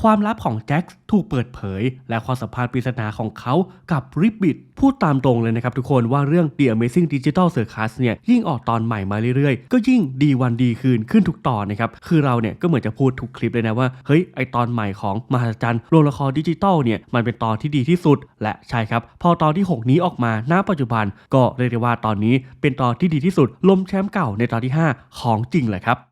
ความลับของแจ็คถูกเปิดเผย และความสัมพันธ์ปริศนาของเขากับริบบิทพูดตามตรงเลยนะครับทุกคนว่าเรื่อง The Amazing Digital Circus เนี่ยยิ่งออกตอนใหม่มาเรื่อยๆ ก็ยิ่งดีวันดีคืนขึ้นทุกตอนนะครับ คือเราเนี่ยก็เหมือนจะพูดทุกคลิปเลยนะว่า เฮ้ย ไอตอนใหม่ของมหัศจรรย์โรงละครดิจิตอลเนี่ยมันเป็นตอนที่ดีที่สุด และใช่ครับ พอตอนที่ 6 นี้ออกมาณปัจจุบัน ก็เรียกได้ว่าตอนนี้เป็นตอนที่ดีที่สุดล้มแชมป์เก่าในตอนที่ 5 ของจริงเลยครับ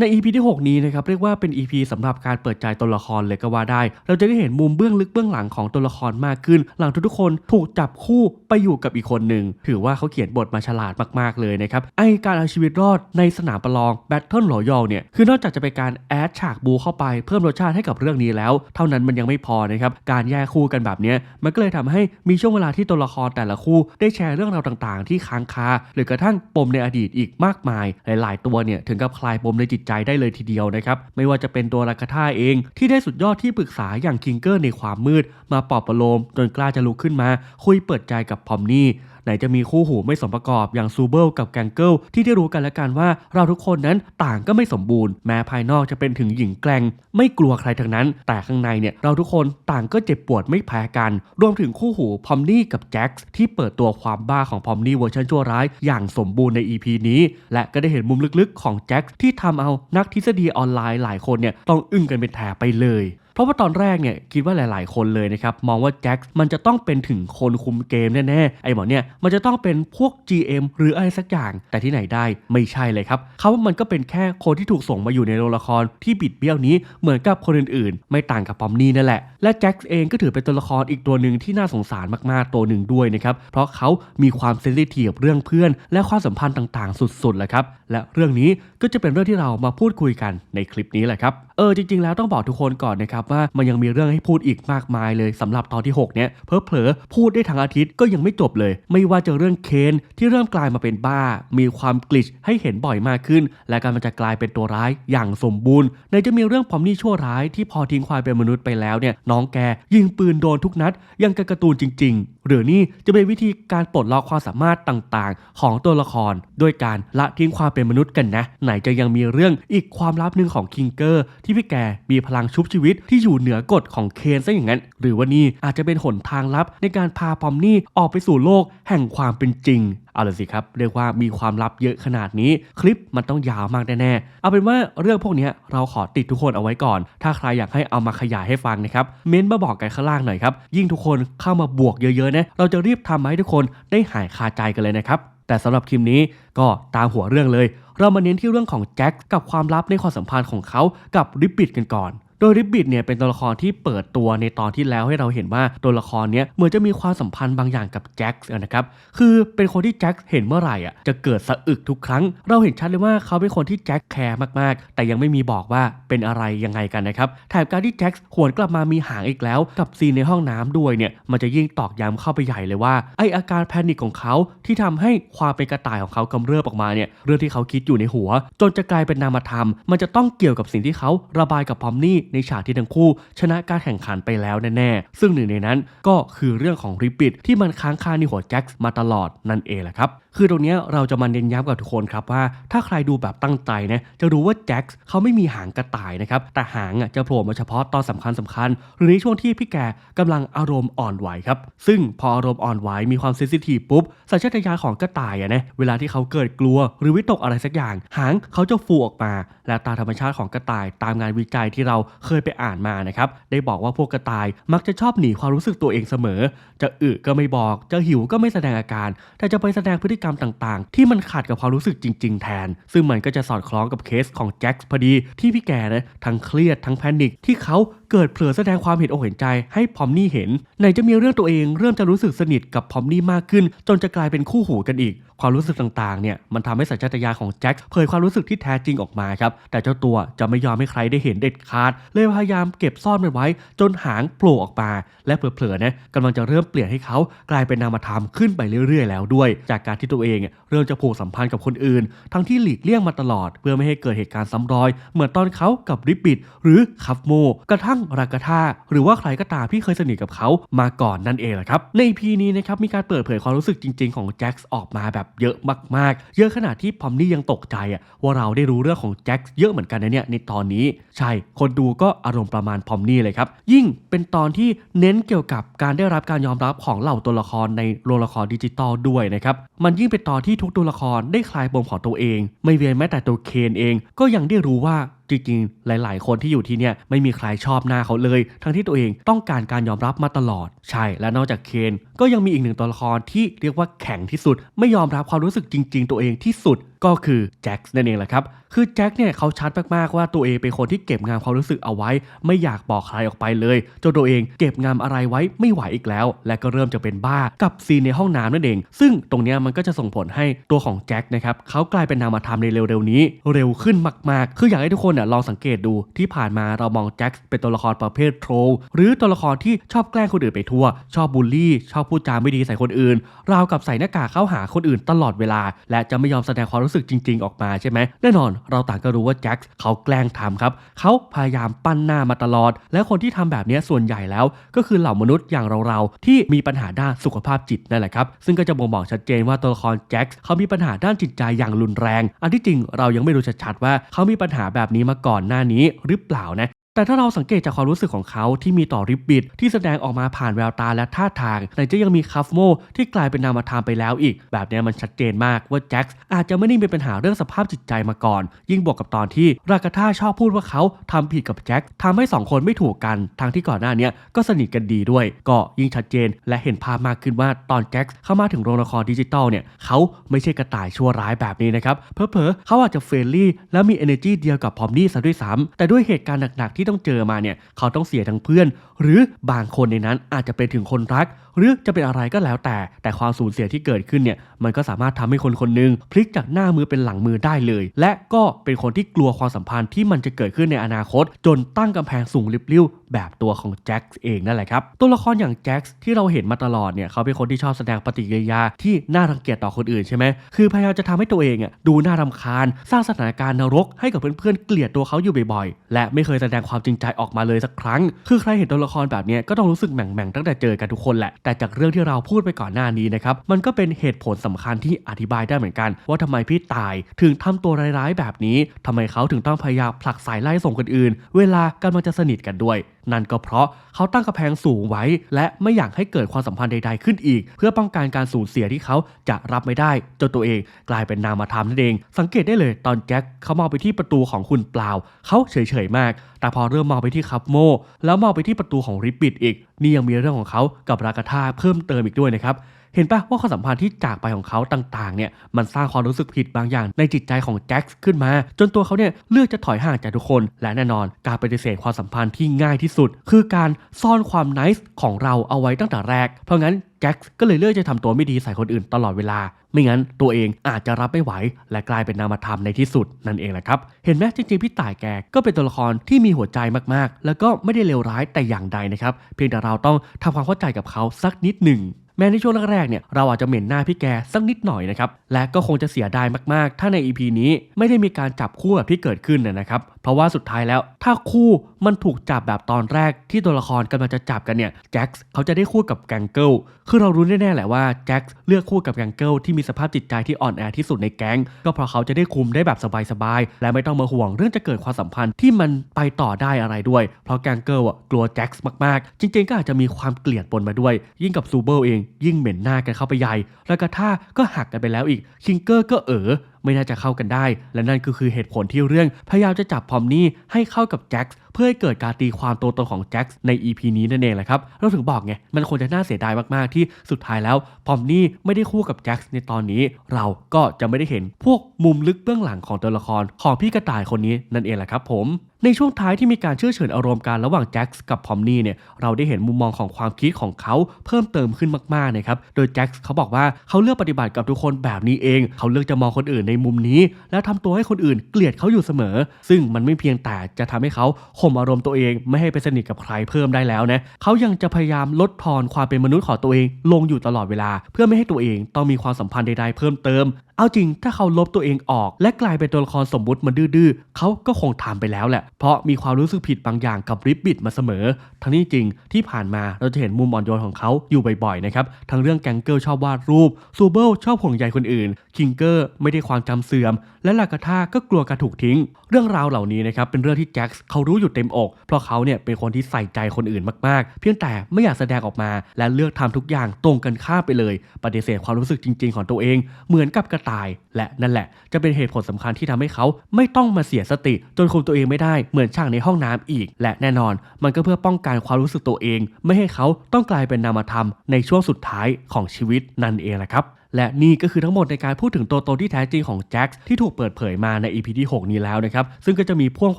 ใน EP ที่ 6 นี้นะครับเรียกว่าเป็น EP สำหรับการเปิดใจตัวละครเลยก็ว่าได้ เราจะได้เห็นมุมเบื้องลึกเบื้องหลังของตัวละครมากขึ้น หลังทุกๆคนถูกจับคู่ไปอยู่กับอีกคนหนึ่ง ถือว่าเขาเขียนบทมาฉลาดมากๆเลยนะครับ ไอการเอาชีวิตรอดในสนามประลอง Battle r o y a l เนี่ย คือนอกจากจะเป็นการแอดฉากบูเข้าไปเพิ่มรสชาติให้กับเรื่องนี้แล้ว เท่านั้นมันยังไม่พอนะครับ การแยกคู่กันแบบนี้มันก็เลยทำให้มีช่วงเวลาที่ตัวละครแต่ละคู่ได้แชร์เรื่องราวต่างๆ ที่ค้างคาหรือกระทั่งปมในอดีตอีกมากมาย หลาย ๆ ตัวเนี่ยถึงกับคลายปมในจิตใจได้เลยทีเดียวนะครับ ไม่ว่าจะเป็นตัวรากาท่าเอง ที่ได้สุดยอดที่ปรึกษาอย่างคิงเกอร์ในความมืด มาปลอบประโลมจนกล้าจะลุกขึ้นมา คุยเปิดใจกับพอมนี่ ไหนจะมีคู่หูไม่สมประกอบอย่างซูเบิลกับแกงเกิลที่ได้รู้กันและกันว่าเราทุกคนนั้นต่างก็ไม่สมบูรณ์แม้ภายนอกจะเป็นถึงหญิงแกร่งไม่กลัวใครทั้งนั้น แต่ข้างในเนี่ยเราทุกคนต่างก็เจ็บปวดไม่แพ้กัน รวมถึงคู่หูพอมนี่กับแจ็คส์ที่เปิดตัวความบ้าของพอมนี่เวอร์ชันชั่วร้ายอย่างสมบูรณ์ใน EP นี้ และก็ได้เห็นมุมลึกๆ ของแจ็คส์ที่ทำเอานักทฤษฎีออนไลน์หลายคนเนี่ยต้องอึ้งกันเป็นแถไปเลย เพราะว่าตอนแรกเนี่ยคิดว่าหลาย ๆ คนเลยนะครับมองว่าแจ็คมันจะต้องเป็นถึงคนคุมเกมแน่ๆไอ้หมอเนี่ยมันจะต้องเป็นพวก GM หรืออะไรสักอย่าง แต่ที่ไหนได้ไม่ใช่เลยครับเขาว่ามันก็เป็นแค่คนที่ถูกส่งมาอยู่ในโรงละครที่บิดเบี้ยวนี้เหมือนกับคนอื่น ๆ ไม่ต่างกับปอมนี่นั่นแหละและแจ็คเองก็ถือเป็นตัวละครอีกตัวหนึ่งที่น่าสงสารมากๆตัวหนึ่งด้วยนะครับเพราะเขามีความเซนซิทีฟเรื่องเพื่อน และความสัมพันธ์ต่าง ๆ สุดๆแหละครับและเรื่องนี้ก็จะเป็นเรื่องที่เรามาพูดคุยกันในคลิปนี้แหละครับ เออจริง ๆ แล้วต้องบอกทุกคนก่อนนะครับว่ามันยังมีเรื่องให้พูดอีกมากมายเลยสำหรับตอนที่ 6 เนี้ยเพอเพลอๆพูดได้ทั้งอาทิตย์ก็ยังไม่จบเลย ไม่ว่าจะเรื่องเคนที่เริ่มกลายมาเป็นบ้า มีความกลิชให้เห็นบ่อยมากขึ้น และการมันจะกลายเป็นตัวร้ายอย่างสมบูรณ์ในจะมีเรื่องพอมนี่ชั่วร้ายที่พอทิ้งความเป็นมนุษย์ไปแล้วเนี่ยน้องแกยิงปืนโดนทุกนัดยังกบการ์ตูนจริง ๆ หรือนี่จะเป็นวิธีการปลดล็อกความสามารถต่างๆ ของตัวละครด้วยการละทิ้งความเป็นมนุษย์กันนะ ไหนจะยังมีเรื่องอีกความลับหนึ่งของคิงเกอร์ ที่พี่แกมีพลังชุบชีวิตที่อยู่เหนือกฎของเคนซะอย่างนั้น หรือว่านี่อาจจะเป็นหนทางลับในการพาปอมนี่ออกไปสู่โลกแห่งความเป็นจริง เอาละสิครับ เรียกว่ามีความลับเยอะขนาดนี้ คลิปมันต้องยาวมากแน่ๆเอาเป็นว่าเรื่องพวกนี้เราขอติดทุกคนเอาไว้ก่อน ถ้าใครอยากให้เอามาขยายให้ฟังนะครับเม้นมาบอกกันข้างล่างหน่อยครับยิ่งทุกคนเข้ามาบวกเยอะๆนะเราจะรีบทำมาให้ทุกคนได้หายคาใจกันเลยนะครับแต่สำหรับคลิปนี้ก็ตามหัวเรื่องเลย เรามาเน้นที่เรื่องของแจ็คกับความลับในความสัมพันธ์ของเขากับริบบิทกันก่อน โดยริบบิทเนี่ยเป็นตัวละครที่เปิดตัวในตอนที่แล้วให้เราเห็นว่าตัวละครเนี้ยเหมือนจะมีความสัมพันธ์บางอย่างกับแจ็คนะครับคือเป็นคนที่แจ็คเห็นเมื่อไหร่อะจะเกิดสะอึกทุกครั้ง เราเห็นชัดเลยว่าเขาเป็นคนที่แจ็คแคร์มากๆ แต่ยังไม่มีบอกว่าเป็นอะไรยังไงกันนะครับแถมการที่แจ็คหวนกลับมามีหางอีกแล้ว กับซีนในห้องน้ำด้วยเนี่ยมันจะยิ่งตอกย้ำเข้าไปใหญ่เลยว่าไออาการแพนิคของเขาที่ทำให้ความเป็นกระต่ายของเขากำเริบออกมาเนี่ยเรื่องที่เขาคิดอยู่ในหัว จนจะกลายเป็นนามธรรม มันจะต้องเกี่ยวกับสิ่งที่เขาระบายกับพอมนี่ในฉากที่ทั้งคู่ ชนะการแข่งขันไปแล้วแน่ๆ ซึ่งหนึ่งในนั้นก็คือเรื่องของริบบิทที่มันค้างคาในหัวแจ็คมาตลอดนั่นเองแหละครับ คือตรงนี้เราจะมาเน้นย้ำกับทุกคนครับว่า ถ้าใครดูแบบตั้งใจนะจะรู้ว่าแจ็คเขาไม่มีหางกระต่ายนะครับแต่หางอะจะโผล่มาเฉพาะตอนสำคัญสำคัญ หรือในช่วงที่พี่แกกำลังอารมณ์อ่อนไหวครับซึ่งพออารมณ์อ่อนไหวมีความเซนซิทีฟปุ๊บสัญชาตญาณของกระต่ายอะนะเวลาที่เขาเกิดกลัว หรือวิตกอะไรสักอย่าง หางเขาจะฟูออกมา และตามธรรมชาติของกระต่ายตามงานวิจัยที่เราเคยไปอ่านมานะครับได้บอกว่าพวกกระต่ายมักจะชอบหนีความรู้สึกตัวเองเสมอ จะอึก็ไม่บอก จะหิวก็ไม่แสดงอาการ แต่จะไปแสดงพฤติกรรมต่างๆ ที่มันขัดกับความรู้สึกจริง ๆ แทน ซึ่งมันก็จะสอดคล้องกับเคสของแจ็คพอดีที่พี่แกนะทั้งเครียดทั้งแพนิคที่เขาเกิดเผลอแสดงความเห็นอกเห็นใจให้พอมนี่เห็นไหนจะมีเรื่องตัวเองเริ่มจะรู้สึกสนิทกับพอมนี่มากขึ้น จนจะกลายเป็นคู่หูกันอีก ความรู้สึกต่างๆเนี่ยมันทำให้สัญชาตญาณของแจ็คเผยความรู้สึกที่แท้จริงออกมาครับแต่เจ้าตัวจะไม่ยอมให้ใครได้เห็นเด็ดขาด เลยพยายามเก็บซ่อนมันไว้ จนหางโผล่ออกมา และเผลอๆนะกำลังจะเริ่มเปลี่ยนให้เขากลายเป็นนามธรรมขึ้นไปเรื่อย ๆ แล้วด้วย จากการที่ตัวเองเริ่มจะผูกสัมพันธ์กับคนอื่น ทั้งที่หลีกเลี่ยงมาตลอด เพื่อไม่ให้เกิดเหตุการณ์ซ้ำรอย เหมือนตอนเขากับริบบิทหรือคัฟโมกระทั่งรากาธาหรือว่าใครก็ตามที่เคยสนิทกับเขามาก่อนนั่นเองแหละครับ ใน EP นี้นะครับมีการเปิดเผยความรู้สึกจริง ๆ ของแจ็คออกมาแบบเยอะมากๆ เยอะขนาดที่พอมนี่ยังตกใจอะว่าเราได้รู้เรื่องของแจ็คเยอะเหมือนกันนะเนี่ยในตอนนี้ ใช่ คนดูก็อารมณ์ประมาณพอมนี่เลยครับ ยิ่งเป็นตอนที่เน้นเกี่ยวกับการได้รับการยอมรับของเหล่าตัวละครในโรงละครดิจิตอลด้วยนะครับ มันยิ่งเป็นตอนที่ทุกตัวละครได้คลายปมของตัวเอง ไม่เวียนแม้แต่ตัวเคนเอง ก็ยังได้รู้ว่า จริงๆ หลาย ๆ คนที่อยู่ที่เนี่ยไม่มีใครชอบหน้าเขาเลย ทั้งที่ตัวเองต้องการการยอมรับมาตลอด ใช่ และนอกจากเคนก็ยังมีอีกหนึ่งตัวละครที่เรียกว่าแข็งที่สุด ไม่ยอมรับความรู้สึกจริง ๆ ตัวเองที่สุดก็คือแจ็คนั่นเองแหละครับ คือแจ็คเนี่ยเขาชัดมากๆว่าตัวเองเป็นคนที่เก็บงำความรู้สึกเอาไว้ ไม่อยากบอกใครออกไปเลยจนตัวเองเก็บงำอะไรไว้ไม่ไหวอีกแล้ว และก็เริ่มจะเป็นบ้ากับซีนในห้องน้ำนั่นเอง ซึ่งตรงนี้มันก็จะส่งผลให้ตัวของแจ็คนะครับเขากลายเป็นนามธรรมในเร็วๆนี้ เร็วขึ้นมากๆ คืออยากให้ทุกคนน่ะลองสังเกตดูที่ผ่านมาเรามองแจ็คเป็นตัวละครประเภทโทรหรือตัวละครที่ชอบแกล้งคนอื่นไปทั่ว ชอบบูลลี่ ชอบพูดจาไม่ดีใส่คนอื่นราวกับใส่หน้ากากเข้าหาคนอื่นตลอดเวลา และจะไม่ยอมแสดงความรู้สึกจริง ๆ ออกมาใช่ไหมแน่นอนเราต่างก็รู้ว่าแจ็คเขาแกล้งทำครับเขาพยายามปั้นหน้ามาตลอด และคนที่ทำแบบนี้ส่วนใหญ่แล้ว ก็คือเหล่ามนุษย์อย่างเราๆที่มีปัญหาด้านสุขภาพจิตนั่นแหละครับซึ่งก็จะบ่งบอกชัดเจนว่าตัวละครแจ็คเขามีปัญหาด้านจิตใจอย่างรุนแรง อันที่จริงเรายังไม่รู้ชัดๆว่าเขามีปัญหาแบบนี้มาก่อนหน้านี้หรือเปล่านะ แต่ถ้าเราสังเกตจากความรู้สึกของเขาที่มีต่อริบบิทที่แสดงออกมาผ่านแววตาและท่าทางแต่จะยังมีคัฟโมที่กลายเป็นนามธรรมไปแล้วอีก แบบนี้มันชัดเจนมากว่าแจ็คอาจจะไม่ได้มีปัญหาเรื่องสภาพจิตใจมาก่อน ยิ่งบวกกับตอนที่รากาธาชอบพูดว่าเขาทำผิดกับแจ็คทำให้สองคนไม่ถูกกันทางที่ก่อนหน้าเนี้ยก็สนิทกันดีด้วย ก็ยิ่งชัดเจนและเห็นภาพมากขึ้นว่าตอนแจ็คเข้ามาถึงโรงละครดิจิตอลเนี่ยเขาไม่ใช่กระต่ายชั่วร้ายแบบนี้นะครับเพอเพอเขาอาจจะเฟรนลี่และมี energy เดียวกับพอมนี่ซะด้วยซ้ำแต่ด้วยเหตุการณ์หนักๆที่ต้องเจอมาเนี่ยเขาต้องเสียทั้งเพื่อน หรือบางคนในนั้นอาจจะเป็นถึงคนรัก หรือจะเป็นอะไรก็แล้วแต่ แต่ความสูญเสียที่เกิดขึ้นเนี่ยมันก็สามารถทำให้คนคนหนึงพลิกจากหน้ามือเป็นหลังมือได้เลย และก็เป็นคนที่กลัวความสัมพันธ์ที่มันจะเกิดขึ้นในอนาคต จนตั้งกำแพงสูงลิบลิ่วแบบตัวของแจ็คเองนั่นแหละครับ ตัวละครอย่างแจ็คที่เราเห็นมาตลอดเนี่ยเขาเป็นคนที่ชอบแสดงปฏิกิริยาที่น่ารังเกียจต่อคนอื่นใช่ไหมคือพยายามจะทำให้ตัวเองอะดูน่ารำคาญ สร้างสถานการณ์นรกให้กับเพื่อนๆเกลียดตัวเขาอยู่บ่อยๆ และไม่เคยแสดงความจริงใจออกมาเลยสักครั้ง คือใครเห็นตัวละครแบบนี้ก็ต้องรู้สึกแหม่งๆตั้งแต่เจอกันทุกคนแหละแต่จากเรื่องที่เราพูดไปก่อนหน้านี้นะครับ มันก็เป็นเหตุผลสำคัญที่อธิบายได้เหมือนกัน ว่าทำไมพี่ตายถึงทำตัวร้ายๆแบบนี้ทำไมเขาถึงต้องพยายามผลักสายไล่ส่งคนอื่น เวลากำลังจะสนิทกันด้วย นั่นก็เพราะเขาตั้งกระแพงสูงไว้ และไม่อยากให้เกิดความสัมพันธ์ใด ๆ ขึ้นอีก เพื่อป้องกันการสูญเสียที่เขาจะรับไม่ได้จนตัวเอง กลายเป็นนามธรรมนั่นเอง สังเกตได้เลยตอนแจ็คเขามองไปที่ประตูของคุณเปล่า เขาเฉยๆมาก แต่พอเริ่มมองไปที่คับโม แล้วมองไปที่ประตูของริบบิดอีก นี่ยังมีเรื่องของเขากับรากาธาเพิ่มเติมอีกด้วยนะครับ เห็นปะว่าความสัมพันธ์ที่จากไปของเขาต่างๆเนี่ยมันสร้างความรู้สึกผิดบางอย่างในจิตใจของแจ็คขึ้นมา จนตัวเขาเนี่ยเลือกจะถอยห่างจากทุกคน และแน่นอน การปฏิเสธความสัมพันธ์ที่ง่ายที่สุด คือการซ่อนความไนส์ของเราเอาไว้ตั้งแต่แรก เพราะงั้นแจ็คก็เลยเลือกจะทำตัวไม่ดีใส่คนอื่นตลอดเวลา ไม่งั้นตัวเองอาจจะรับไม่ไหว และกลายเป็นนามธรรมในที่สุดนั่นเองแหละครับ เห็นไหมจริงๆพี่ต่ายแกก็เป็นตัวละครที่มีหัวใจมากๆ แล้วก็ไม่ได้เลวร้ายแต่อย่างใดนะครับ เพียงแต่เราต้องทำความเข้าใจกับเขาสักนิดหนึ่ง แม้ในช่วงแรกๆเนี่ยเราอาจจะเหม็นหน้าพี่แกสักนิดหน่อยนะครับและก็คงจะเสียดายมากๆ ถ้าใน EP นี้ไม่ได้มีการจับคู่แบบที่เกิดขึ้นนะนะครับ ราะว่าสุดท้ายแล้ว ถ้าคู่มันถูกจับแบบตอนแรกที่ตัวละครกำลังจะจับกันเนี่ยแจ็คเขาจะได้คู่กับแกงเกิลคือเรารู้แน่ๆแหละว่าแจ็คเลือกคู่กับแกงเกิลที่มีสภาพจิตใจที่อ่อนแอที่สุดในแก๊งก็เพราะเขาจะได้คุมได้แบบสบายๆและไม่ต้องมาห่วงเรื่องจะเกิดความสัมพันธ์ที่มันไปต่อได้อะไรด้วย เพราะแกงเกิลอะกลัวแจ็คมากๆ จริงๆก็อาจจะมีความเกลียดปนมาด้วย ยิ่งกับซูเบิลเองยิ่งเหม็นหน้ากันเข้าไปใหญ่ แล้วก็ท่าก็หักกันไปแล้วอีกคิงเกอร์ก็เออ ไม่น่าจะเข้ากันได้ และนั่นก็คือเหตุผลที่เรื่องพยายามจะจับพอมนี่ให้เข้ากับแจ็คเพื่อให้เกิดการตีความตัวตนของแจ็คใน EP นี้นั่นเองแหละครับเราถึงบอกไงมันควรจะน่าเสียดายมากๆที่สุดท้ายแล้วพอมนี่ไม่ได้คู่กับแจ็คในตอนนี้ เราก็จะไม่ได้เห็นพวกมุมลึกเบื้องหลังของตัวละครของพี่กระต่ายคนนี้นั่นเองแหละครับผมในช่วงท้ายที่มีการเชื่อเฉินอารมณ์กันระหว่างแจ็คกับพอมนี่เนี่ยเราได้เห็นมุมมองของความคิดของเขาเพิ่มเติมขึ้นมากๆนะครับโดยแจ็คเขาบอกว่าเขาเลือกปฏิบัติกับทุกคนแบบนี้เอง เขาเลือกจะมองคนอื่นในมุมนี้ แล้วทำตัวให้คนอื่นเกลียดเขาอยู่เสมอ ซึ่งมันไม่เพียงแต่จะทำให้เขาข่มอารมณ์ตัวเองไม่ให้ไปสนิทกับใครเพิ่มได้แล้วนะเขายังจะพยายามลดทอนความเป็นมนุษย์ของตัวเอง ลงอยู่ตลอดเวลา เพื่อไม่ให้ตัวเองต้องมีความสัมพันธ์ใดๆเพิ่มเติม เอาจริงถ้าเขาลบตัวเองออก และกลายเป็นตัวละครสมมุติมันดื้อๆเขาก็คงทำไปแล้วแหละ เพราะมีความรู้สึกผิดบางอย่างกับริบบิทมาเสมอ ทั้งนี้จริงที่ผ่านมาเราจะเห็นมุมอ่อนโยนของเขาอยู่บ่อยๆนะครับทั้งเรื่องแกงเกิลชอบวาดรูปซูเบิลชอบห่วงใยคนอื่นคิงเกอร์ไม่ได้ความจำเสื่อม และลากาธาก็กลัวการถูกทิ้ง เรื่องราวเหล่านี้นะครับเป็นเรื่องที่แจ็คส์เขารู้อยู่เต็มอก เพราะเขาเนี่ยเป็นคนที่ใส่ใจคนอื่นมากๆ เพียงแต่ไม่อยากแสดงออกมา และเลือกทำทุกอย่างตรงกันข้ามไปเลย ปฏิเสธความรู้สึกจริง ๆ ของตัวเอง เหมือนกับกระตาย และนั่นแหละ จะเป็นเหตุผลสำคัญที่ทำให้เขาไม่ต้องมาเสียสติ จนคุมตัวเองไม่ได้เหมือนช่างในห้องน้ำอีก และแน่นอน มันก็เพื่อป้องกันความรู้สึกตัวเอง ไม่ให้เขาต้องกลายเป็นนามธรรมในช่วงสุดท้ายของชีวิตนั่นเองแหละครับ และนี่ก็คือทั้งหมดในการพูดถึงตัวตนที่แท้จริงของแจ็คที่ถูกเปิดเผยมาใน EP ที่ 6 นี้แล้วนะครับ ซึ่งก็จะมีพ่วงค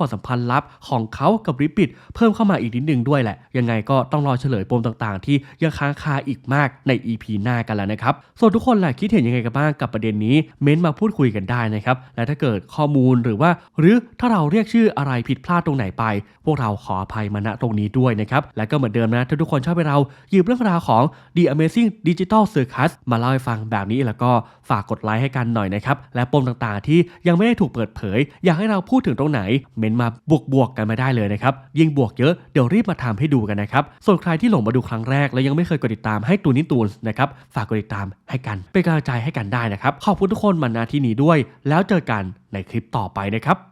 วามสัมพันธ์ลับของเขากับริปปิดเพิ่มเข้ามาอีกนิดนึงด้วยแหละ ยังไงก็ต้องรอเฉลยปมต่างๆ ที่ยังค้างคาอีกมากใน EP หน้ากันแล้วนะครับ ส่วนทุกคนแหละคิดเห็นยังไงกันบ้างกับประเด็นนี้ เม้นต์มาพูดคุยกันได้นะครับ และถ้าเกิดข้อมูลหรือว่า หรือถ้าเราเรียกชื่ออะไรผิดพลาดตรงไหนไป พวกเราขออภัยมาณตรงนี้ด้วยนะครับและก็เหมือนเดิมนะถ้าทุกคนชอบให้เราหยิบเรื่องราวของ The Amazing Digital Circus มาเล่าให้ฟังแบบนี้แล้วก็ฝากกดไลค์ให้กันหน่อยนะครับ และปมต่างๆที่ยังไม่ได้ถูกเปิดเผย อยากให้เราพูดถึงตรงไหน เมนมาบวกๆกันมาได้เลยนะครับ ยิ่งบวกเยอะเดี๋ยวรีบมาทำให้ดูกันนะครับ ส่วนใครที่หลงมาดูครั้งแรก และยังไม่เคยกดติดตามให้ตูนนิตูนนะครับฝากกดติดตามให้กันเป็นกำลังใจให้กันได้นะครับขอบคุณทุกคนมาณที่นี้ด้วย แล้วเจอกันในคลิปต่อไปนะครับ